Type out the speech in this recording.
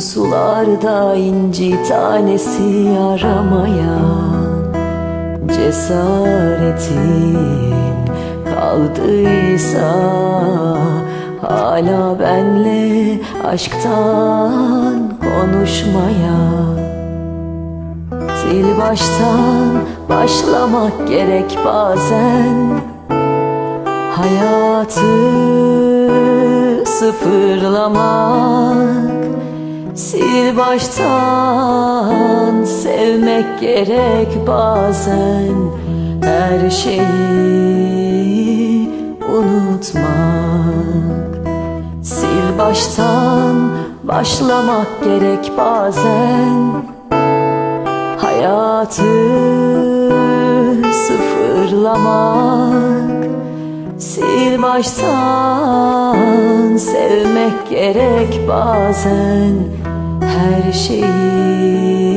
Sularda inci tanesi aramaya Cesaretin kaldıysa Hala benle aşktan konuşmaya. Sil baştan başlamak gerek bazen. Hayatı sıfırlamak Sil baştan sevmek gerek bazen. Her şeyi unutmak. Sil baştan başlamak gerek bazen. Hayatı sıfırlamak. Sil baştan sevmek gerek bazen her şeyi.